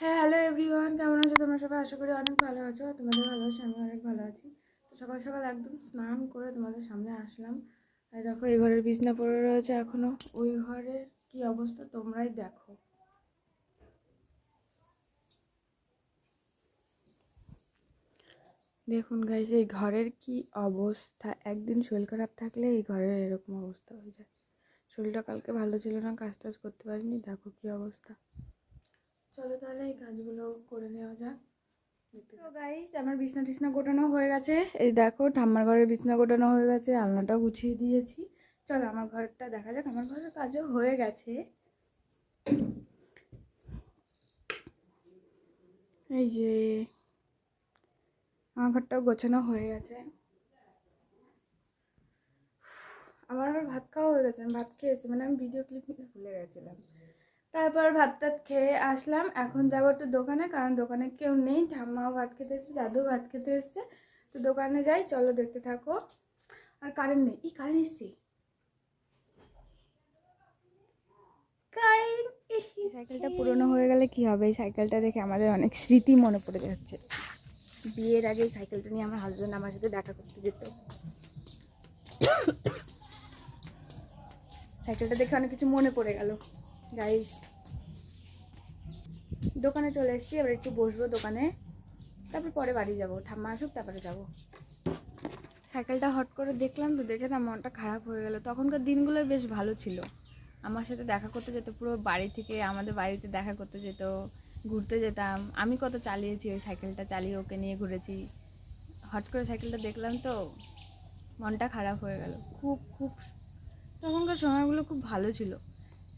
হ্যাঁ hello everyone কেমন আছো তোমরা সবাই? আশা করি অনেক ভালো আছো। তোমাদের ভালো আছো আমি অনেক ভালো আছি। তো সকাল সকাল একদম স্নান করে তোমাদের সামনে আসলাম। আর দেখো, এই ঘরের বিছনা পড়ে রয়েছে এখনও। ওই ঘরের কি অবস্থা তোমরাই দেখো। দেখুন গাইজ এই ঘরের কি অবস্থা? একদিন শরীর খারাপ থাকলে এই ঘরের এরকম অবস্থা হয়ে যায়। শরীরটা কালকে ভালো ছিল না কাজ টাজ করতে পারিনি, দেখো কি অবস্থা। চলো তাহলে এই কাজগুলো করে নেওয়া যাক। তো গাইস আমার বিছনা টিছনা গোটানো হয়ে গেছে। এই দেখো ঠাম্মার ঘরের বিছনা গোটানো হয়ে গেছে আলনাটাও গুছিয়ে দিয়েছি। চলো আমার ঘরটা দেখা যাক আমার ঘরের কাজও হয়ে গেছে। এই যে আমার ঘরটাও গোছানো হয়ে গেছে। আমার আবার ভাত খাওয়া হয়ে গেছে আমি ভাত খেয়ে এসেছি মানে আমি ভিডিও ক্লিপ নিতে ভুলে গেছিলাম। তারপর ভাত টাত খেয়ে আসলাম। এখন যাব একটু দোকানে, কারণ দোকানে কেউ নেই। ঠাম্মাও ভাত খেতে এসছে দাদু ভাত খেতে এসছে। তো দোকানে যাই, চলো দেখতে থাকো। আর কারেন্ট নেই। ই কারেন্ট এসছে। কারেন্ট সাইকেলটা পুরনো হয়ে গেলে কি হবে? এই সাইকেলটা দেখে আমাদের অনেক স্মৃতি মনে পড়ে যাচ্ছে। বিয়ের আগে এই সাইকেলটা নিয়ে আমার হাজব্যান্ড আমার সাথে দেখা করতে যেত। সাইকেলটা দেখে অনেক কিছু মনে পড়ে গেল। গাইস দোকানে চলে এসেছি, এবার একটু বসবো দোকানে। তারপর পরে বাড়ি যাব, ঠাম্মা আসুক, তারপরে যাব। সাইকেলটা হট করে দেখলাম তো, দেখে না মনটা খারাপ হয়ে গেল। তখনকার দিনগুলোই বেশ ভালো ছিল। আমার সাথে দেখা করতে যেত, পুরো বাড়ি থেকে আমাদের বাড়িতে দেখা করতে যেত, ঘুরতে যেতাম। আমি কত চালিয়েছি ওই সাইকেলটা, চালিয়ে ওকে নিয়ে ঘুরেছি। হট করে সাইকেলটা দেখলাম তো, মনটা খারাপ হয়ে গেল। খুব খুব, তখনকার সময়গুলো খুব ভালো ছিল।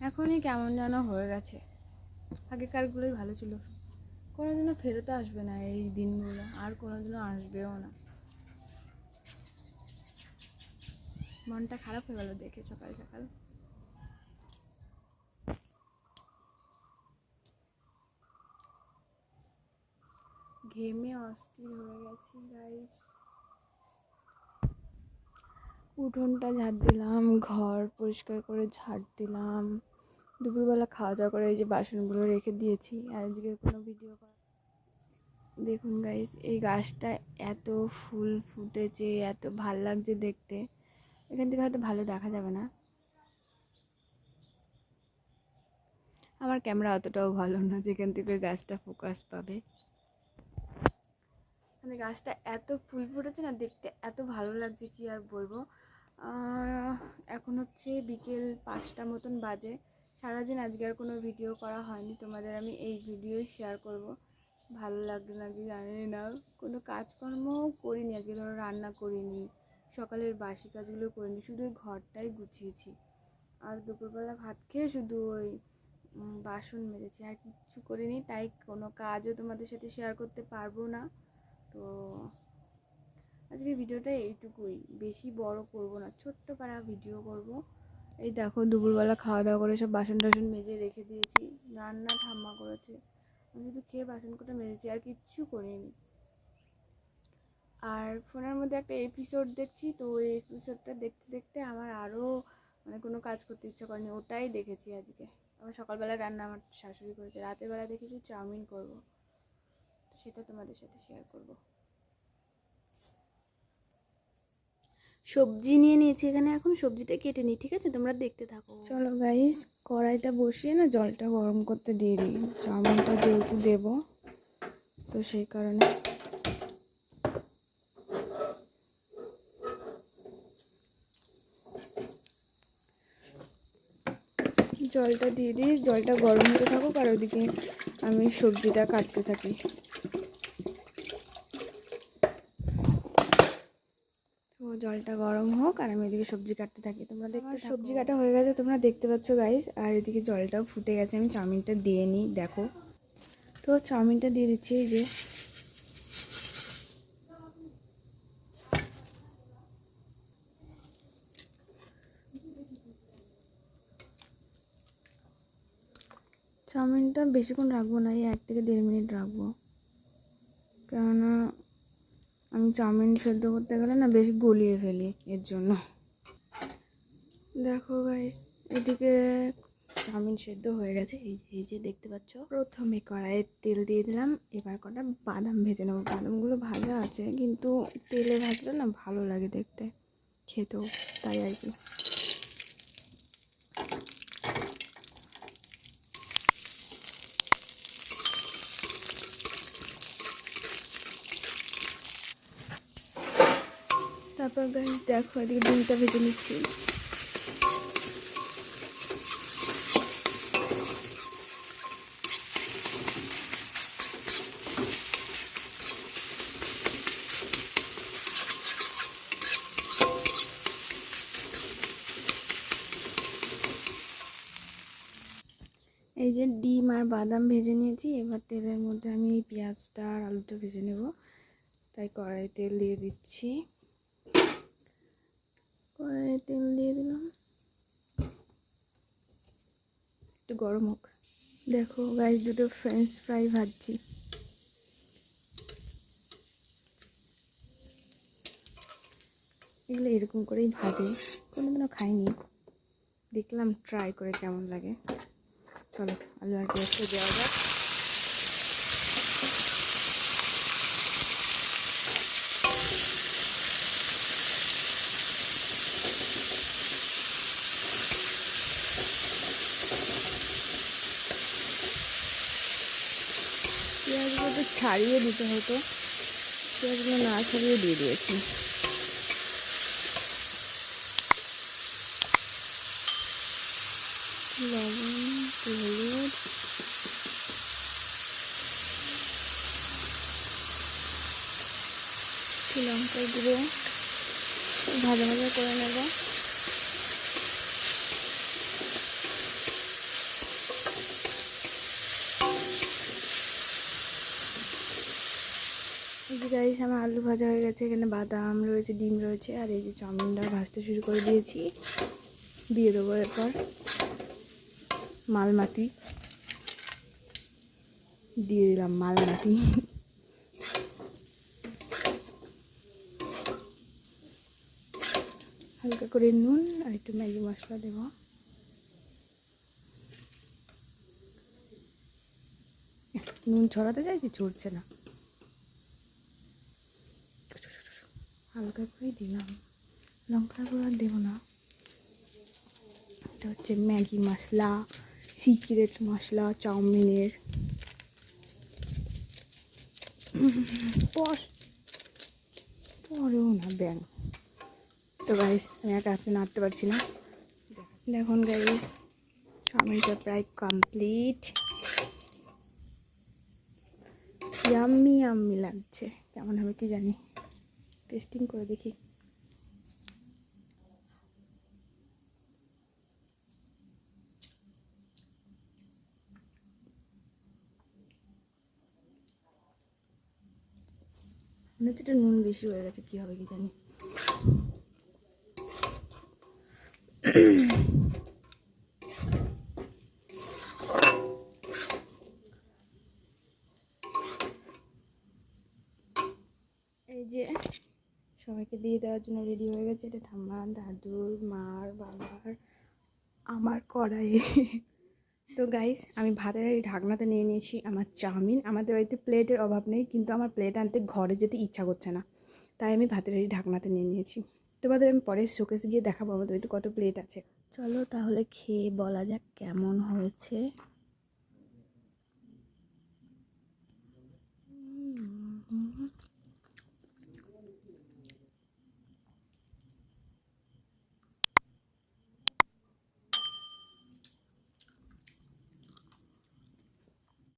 এখনই কেমন যেন হয়ে গেছে। আগেকারগুলোই ভালো ছিল। কোনোদিনও ফেরত আসবে না এই দিনগুলো, আর কোনোদিনও আসবেও না। মনটা খারাপ হয়ে গেল দেখে সকাল সকাল। ঘেমে অস্থির হয়ে গেছি গাইস উঠোনটা ঝাড় দিলাম, ঘর পরিষ্কার করে ঝাড় দিলাম। দুপুরবেলা খাওয়া দাওয়া করে এই যে বাসনগুলো রেখে দিয়েছি। আজকে কোনো ভিডিও করা দেখুন গাইস এই গাছটা এত ফুল ফুটেছে, এত ভালো লাগছে দেখতে। এখান থেকে হয়তো ভালো দেখা যাবে না। আমার ক্যামেরা অতটাও ভালো না, যেখান থেকে গাছটা ফোকাস পাবে। মানে গাছটা এত ফুল ফুটেছে না, দেখতে এত ভালো লাগছে, কি আর বলব। এখন হচ্ছে বিকেল পাঁচটা মতন বাজে। সারাদিন আজকে আর কোনো ভিডিও করা হয়নি। তোমাদের আমি এই ভিডিও শেয়ার করব। ভালো লাগবে নাকি জানি না। কোনো কাজকর্মও করিনি আজকে, ধরো রান্না করিনি, সকালের বাসি কাজগুলো করিনি, শুধু ওই ঘরটাই গুছিয়েছি। আর দুপুরবেলা ভাত খেয়ে শুধু ওই বাসন মেজেছি। আর কিচ্ছু করিনি, তাই কোনো কাজও তোমাদের সাথে শেয়ার করতে পারব না। তো আজকে ভিডিওটা এইটুকুই। বেশি বড় করব না, ছোট্ট পাড়া ভিডিও করব। এই দেখো, দুপুরবেলা খাওয়া দাওয়া করে সব বাসন টাসন মেজে রেখে দিয়েছি। রান্না ঠাম্মা করেছে। আমি শুধু খেয়ে বাসন কটা মেজেছি, আর কিচ্ছু করিনি। আর ফোনের মধ্যে একটা এপিসোড দেখছি, তো ওই এপিসোডটা দেখতে দেখতে আমার আরও মানে কোনো কাজ করতে ইচ্ছা করেনি, ওটাই দেখেছি আজকে। আমার সকালবেলা রান্না আমার শাশুড়ি করেছে, রাতের বেলা দেখেছি চাউমিন করব। তো সেটা তোমাদের সাথে শেয়ার করব। সবজি নিয়ে নিয়েছি এখানে এখন, সবজিটা কেটে নিই, ঠিক আছে? তোমরা দেখতে থাকো। চলো গাইস কড়াইটা বসিয়ে না জলটা গরম করতে দিয়ে দিই। চাউমিনটা যেহেতু দেবো, তো সেই কারণে। জলটা দিয়ে দিই, জলটা গরম হতে থাকুক আর ওদিকে আমি সবজিটা কাটতে থাকি। জলটা গরম হোক আর আমি এদিকে সবজি কাটতে থাকি। তোমরা দেখতে সবজি কাটা হয়ে গেছে তোমরা দেখতে পাচ্ছ গাইস আর এদিকে জলটাও ফুটে গেছে। আমি চাউমিনটা দিয়ে নিই দেখো। তো চাউমিনটা দিয়ে দিচ্ছি এই যে। চাউমিনটা বেশিক্ষণ রাখব না এই এক থেকে দেড় মিনিট রাখব। কেননা আমি চাউমিন সেদ্ধ করতে গেলে না বেশ গলিয়ে ফেলি এর জন্য। দেখো গাইস এদিকে চাউমিন সেদ্ধ হয়ে গেছে। এই যে এই যে দেখতে পাচ্ছ? প্রথমে কড়াইয়ের তেল দিয়ে দিলাম। এবার কটা বাদাম ভেজে নেব। বাদামগুলো ভাজা আছে, কিন্তু তেলে ভাজলে না ভালো লাগে দেখতে, খেতেও, তাই আর কি। তারপর গাছ দেখো এদিকে ডিমটা ভেজে নিচ্ছি। এই যে ডিম আর বাদাম ভেজে নিয়েছি, এবার তেলের মধ্যে আমি এই পেঁয়াজটা আর আলুটা ভেজে নেব। তাই কড়াই তেল দিয়ে দিচ্ছি। কড়াই তেল দিয়ে দিলাম। একটু গরম হোক। দেখো গাছ দুটো ফ্রেঞ্চ ফ্রাই ভাজছি। এগুলো এরকম করেই ভাজে। কোনোদিনও খাইনি। দেখলাম ট্রাই করে কেমন লাগে। চলো, আলু আর পেঁয়াজটা দেওয়া যাক পেঁয়াজগুলো তো ছাড়িয়ে দিতে হতো। পেঁয়াজগুলো না ছাড়িয়ে দিয়ে দিয়েছি। লবণ, হলুদ একটু লঙ্কা গুঁড়ো, ভাজা ভাজা করে নেব। যে গাইস আমার আলু ভাজা হয়ে গেছে, এখানে বাদাম রয়েছে, ডিম রয়েছে, আর এই যে চাউমিনটা ভাজতে শুরু করে দিয়েছি। দিয়ে দেবো এরপর মালমাটি। দিয়ে দিলাম মালমাটি। হালকা করে নুন আর একটু ম্যাগি মশলা দেব। নুন ছড়াতে চাইছি, ছড়ছে না। হালকা করে দিলাম। লঙ্কা গুঁড়ো দেবো না। এটা হচ্ছে ম্যাগি মশলা, সিক্রেট মশলা, চাউমিনের। পর পরেও না, ব্যাং। তো গাইস আমি একা হাতে নাড়তে পারছি না। দেখুন গাইস চাউমিনটা প্রায় কমপ্লিট ইয়াম্মি ইয়াম্মি লাগছে। কেমন হবে কি জানি। টেস্টিং করে দেখি। মনে হচ্ছে একটু নুন বেশি হয়ে গেছে কী হবে কি জানি এই যে সবাইকে দিয়ে দেওয়ার জন্য রেডি হয়ে গেছে। এটা ঠাম্মা, দাদুর, মার, বাবার, আমার কড়াইয়ে তো গাইস আমি ভাতের এই ঢাকনাতে নিয়ে নিয়েছি, আমার চাউমিন। আমাদের বাড়িতে প্লেটের অভাব নেই, কিন্তু আমার প্লেট আনতে ঘরে যেতে ইচ্ছা করছে না। তাই আমি ভাতের এই ঢাকনাতে নিয়ে নিয়েছি। তোমাদের আমি পরে শোকেসে গিয়ে দেখাবো আমাদের বাড়িতে কত প্লেট আছে। চলো তাহলে খেয়ে বলা যাক কেমন হয়েছে।